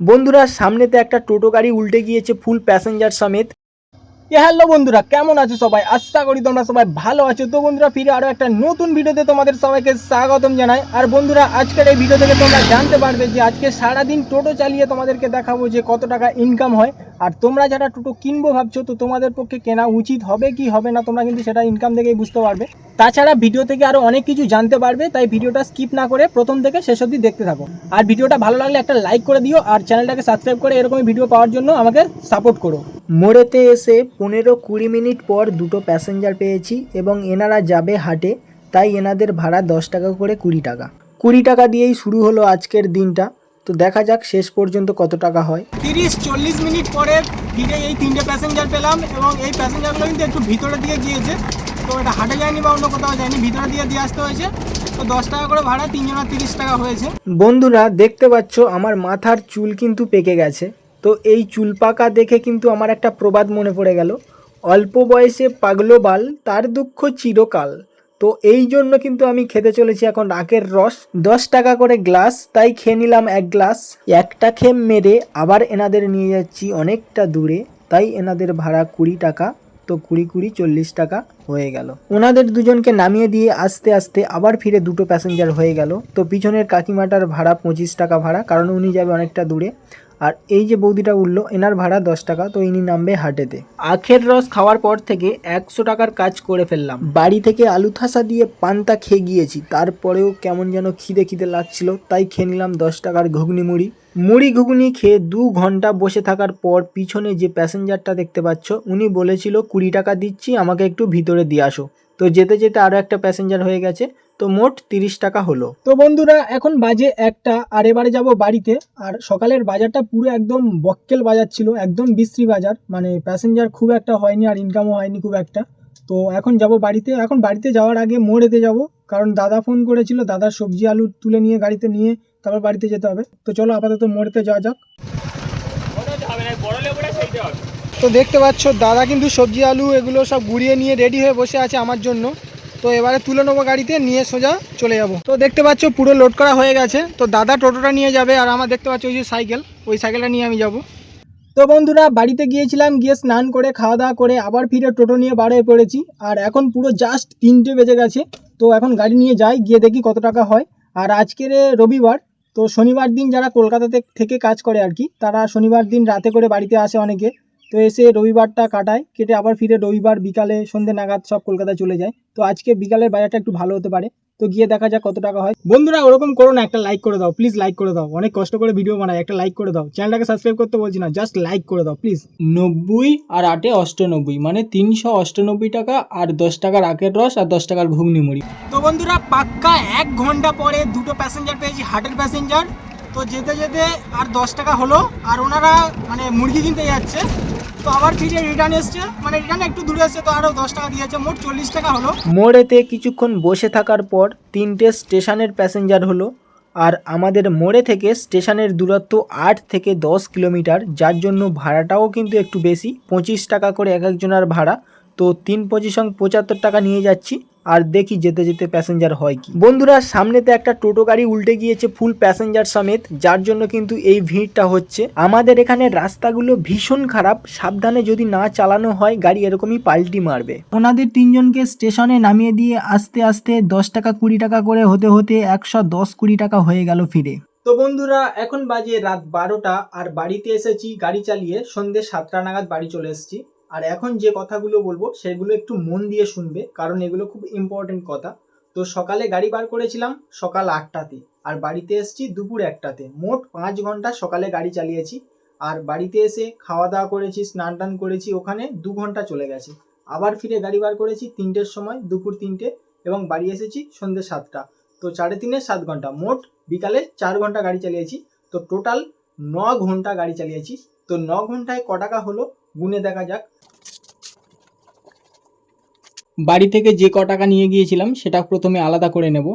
বন্ধুরা সামনেতে একটা টোটো গাড়ি উল্টে গিয়েছে ফুল প্যাসেঞ্জার সমেত। হ্যালো বন্ধুরা, কেমন আছো সবাই? আশা করি তোমরা সবাই ভালো আছো। তো বন্ধুরা, ফিরে আরও একটা নতুন ভিডিওতে তোমাদের সবাইকে স্বাগতম জানাই। আর বন্ধুরা, আজকের এই ভিডিও থেকে তোমরা জানতে পারবে যে আজকে সারাদিন টোটো চালিয়ে তোমাদেরকে দেখাবো যে কত টাকা ইনকাম হয়। আর তোমরা যারা টোটো কিনবো ভাবছ, তো তোমাদের পক্ষে কেনা উচিত হবে কি হবে না, তোমরা কিন্তু সেটা ইনকাম থেকেই বুঝতে পারবে। তাছাড়া ভিডিও থেকে আরও অনেক কিছু জানতে পারবে, তাই ভিডিওটা স্কিপ না করে প্রথম থেকে শেষ অবধি দেখতে থাকো। আর ভিডিওটা ভালো লাগলে একটা লাইক করে দিও, আর চ্যানেলটাকে সাবস্ক্রাইব করে এরকমই ভিডিও পাওয়ার জন্য আমাকে সাপোর্ট করো। মোড়েতে এসে পনেরো কুড়ি মিনিট পর দুটো প্যাসেঞ্জার পেয়েছি এবং এনারা যাবে হাটে তাই এনাদের ভাড়া দশ টাকা করে কুড়ি টাকা। কুড়ি টাকা দিয়েই শুরু হলো আজকের দিনটা। তো দেখা যাক শেষ পর্যন্ত কত টাকা হয়। তিরিশ চল্লিশ মিনিট পরে ফিরে এই তিনটে প্যাসেঞ্জার পেলাম এবং এই প্যাসেঞ্জারগুলো কিন্তু একটু ভিতরে দিয়ে গিয়েছে। তো এটা হাটে যায়নি বা অন্য কোথাও যায়নি ভিতরে দিয়ে দিয়ে আসতে হয়েছে। তো দশ টাকা করে ভাড়া তিনজনের তিরিশ টাকা হয়েছে। বন্ধুরা দেখতে পাচ্ছ আমার মাথার চুল কিন্তু পেকে গেছে। তো এই চুল পাকা দেখে কিন্তু আমার একটা প্রবাদ মনে পড়ে গেল। অল্প বয়সে পাগলো বাল, তার দুঃখ চিরকাল। তো এই জন্য কিন্তু আমি খেতে চলেছি এখন আখের রস। দশ টাকা করে গ্লাস, তাই খেয়ে নিলাম এক গ্লাস। একটা খেম মেরে আবার এনাদের নিয়ে যাচ্ছি অনেকটা দূরে। তাই এনাদের ভাড়া কুড়ি টাকা, তো কুড়ি কুড়ি চল্লিশ টাকা হয়ে গেল। ওনাদের দুজনকে নামিয়ে দিয়ে আস্তে আস্তে আবার ফিরে দুটো প্যাসেঞ্জার হয়ে গেল। তো পিছনের কাকিমাটার ভাড়া পঁচিশ টাকা ভাড়া, কারণ উনি যাবে অনেকটা দূরে। আর এই যে বৌদিটা উঠল, এনার ভাড়া দশ টাকা, তো ইনি নামবে হাটেতে। আখের রস খাওয়ার পর থেকে একশো টাকার কাজ করে ফেললাম। বাড়ি থেকে আলু থাসা দিয়ে পান্তা খেয়ে গিয়েছি, তারপরেও কেমন যেন খিদে খিদে লাগছিল, তাই খেয়ে নিলাম দশ টাকার ঘুগনি মুড়ি। মুড়ি ঘুগনি খেয়ে দু ঘণ্টা বসে থাকার পর পিছনে যে প্যাসেঞ্জারটা দেখতে পাচ্ছ, উনি বলেছিল কুড়ি টাকা দিচ্ছি, আমাকে একটু ভিতরে দিয়ে আসো। তো যেতে যেতে আরও একটা প্যাসেঞ্জার হয়ে গেছে। তো মোট তিরিশ টাকা হলো। তো বন্ধুরা, এখন বাজে একটা, আর এবারে যাব বাড়িতে। আর সকালের বাজারটা পুরো একদম বক্কেল বাজার ছিল, একদম বিশ্রী বাজার। মানে প্যাসেঞ্জার খুব একটা হয়নি, আর ইনকামও হয়নি খুব একটা। তো এখন যাব বাড়িতে। এখন বাড়িতে যাওয়ার আগে মোড়েতে যাব। কারণ দাদা ফোন করেছিল, দাদার সবজি আলু তুলে নিয়ে, গাড়িতে নিয়ে তারপর বাড়িতে যেতে হবে। তো চলো আপাতত মোড়েতে যাওয়া যাক। তো দেখতে পাচ্ছ, দাদা কিন্তু সবজি, আলু এগুলো সব গুড়িয়ে নিয়ে রেডি হয়ে বসে আছে আমার জন্য। তো এবারে তুলে নেব গাড়িতে, নিয়ে সোজা চলে যাব। তো দেখতে পাচ্ছ, পুরো লোড করা হয়ে গেছে। তো দাদা টোটোটা নিয়ে যাবে আর আমার দেখতে পাচ্ছ, ওই যে সাইকেল, ওই সাইকেলটা নিয়ে আমি যাব। তো বন্ধুরা, বাড়িতে গিয়েছিলাম, গিয়ে স্নান করে, খাওয়া দাওয়া করে আবার ফিরে টোটো নিয়ে বার হয়ে পড়েছি। আর এখন পুরো জাস্ট তিনটে বেজে গেছে। তো এখন গাড়ি নিয়ে যাই, গিয়ে দেখি কত টাকা হয়। আর আজকের রবিবার, তো শনিবার দিন যারা কলকাতাতে থেকে কাজ করে আর কি, তারা শনিবার দিন রাতে করে বাড়িতে আসে অনেকে। তো এসে রবিবারটা কাটায় কেটে আবার ফিরে রবিবার বিকালে সন্ধে নাগাদ সব কলকাতায় চলে যায়। তো আজকে বিকালের বাজারটা একটু ভালো হতে পারে। তো গিয়ে দেখা যাক কত টাকা হয়। বন্ধুরা ওরকম করো না একটা লাইক করে দাও প্লিজ লাইক করে দাও। অনেক কষ্ট করে ভিডিও বানায় একটা লাইক করে দাও। চ্যানেলটাকে সাবস্ক্রাইব করতে বলছি না জাস্ট লাইক করে দাও প্লিজ নব্বই আর আটে অষ্টানব্বই মানে তিনশো অষ্টানব্বই টাকা আর দশ টাকার আখের রস আর দশ টাকার ঘুগনি মুড়ি। তো বন্ধুরা পাক্কা এক ঘণ্টা পরে দুটো প্যাসেঞ্জার পেয়েছি হাটের প্যাসেঞ্জার তো যেতে যেতে আর দশ টাকা হলো আর ওনারা মানে মুরগি কিনতে যাচ্ছে। তো আবার ফিরে রিটার্ন এসছে। মানে রিটার্ন একটু দূরে এসছে তো আরও দশ টাকা দিয়েছে, মোট চল্লিশ টাকা হলো। মোড়েতে কিছুক্ষণ বসে থাকার পর তিনটে স্টেশনের প্যাসেঞ্জার হলো। আর আমাদের মোড়ে থেকে স্টেশনের দূরত্ব আট থেকে দশ কিলোমিটার, যার জন্য ভাড়াটাও কিন্তু একটু বেশি। পঁচিশ টাকা করে এক একজনের ভাড়া। তো তিন পজিশন পঁচাত্তর টাকা নিয়ে যাচ্ছি। আর দেখি যেতে যেতে প্যাসেঞ্জার হয় কি। বন্ধুরা সামনেতে একটা টোটো গাড়ি উল্টে গিয়েছে ফুল প্যাসেঞ্জার সমেত যার জন্য কিন্তু এই ভিড়টা হচ্ছে। আমাদের এখানে রাস্তাগুলো ভীষণ খারাপ সাবধানে যদি না চালানো হয় গাড়ি এরকমই পাল্টি মারবে। ওনাদের তিনজনকে স্টেশনে নামিয়ে দিয়ে আস্তে আস্তে দশ টাকা কুড়ি টাকা করে হতে হতে একশো দশ কুড়ি টাকা হয়ে গেল ফিরে। তো বন্ধুরা এখন বাজে রাত বারোটা আর বাড়িতে এসেছি গাড়ি চালিয়ে সন্ধ্যে সাতটা নাগাদ বাড়ি চলে এসেছি। আর এখন যে কথাগুলো বলব, সেগুলো একটু মন দিয়ে শুনবে, কারণ এগুলো খুব ইম্পর্টেন্ট কথা। তো সকালে গাড়ি বার করেছিলাম সকাল আটটাতে, আর বাড়িতে এসেছি দুপুর একটাতে। মোট পাঁচ ঘণ্টা সকালে গাড়ি চালিয়েছি, আর বাড়িতে এসে খাওয়া দাওয়া করেছি, স্নান টান করেছি, ওখানে দু ঘণ্টা চলে গেছে। আবার ফিরে গাড়ি বার করেছি তিনটের সময়, দুপুর তিনটে, এবং বাড়ি এসেছি সন্ধ্যে সাতটা। তো সাড়ে তিনে সাত ঘণ্টা, মোট বিকালে চার ঘণ্টা গাড়ি চালিয়েছি। তো টোটাল ন ঘণ্টা গাড়ি চালিয়েছি। তো ন ঘন্টায় ক টাকা হলো, গুনে দেখা যাক। বাড়ি থেকে যে ক টাকা নিয়ে গিয়েছিলাম, সেটা প্রথমে আলাদা করে নেব।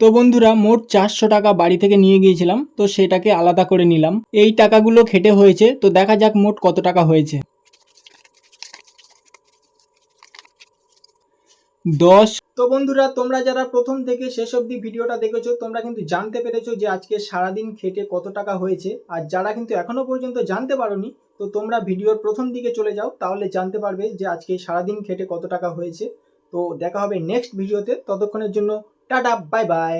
তো বন্ধুরা, মোট চারশো টাকা বাড়ি থেকে নিয়ে গিয়েছিলাম, তো সেটাকে আলাদা করে নিলাম। এই টাকাগুলো খেটে হয়েছে, তো দেখা যাক মোট কত টাকা হয়েছে। দশ তো বন্ধুরা, তোমরা যারা প্রথম থেকে শেষ অবধি ভিডিওটা দেখেছ, তোমরা কিন্তু জানতে পেরেছ যে আজকে সারাদিন খেটে কত টাকা হয়েছে। আর যারা কিন্তু এখনও পর্যন্ত জানতে পারোনি, তো তোমরা ভিডিওর প্রথম দিকে চলে যাও, তাহলে জানতে পারবে যে আজকে সারাদিন খেটে কত টাকা হয়েছে। তো দেখা হবে নেক্সট ভিডিওতে ততক্ষণের জন্য টাটা বাই বাই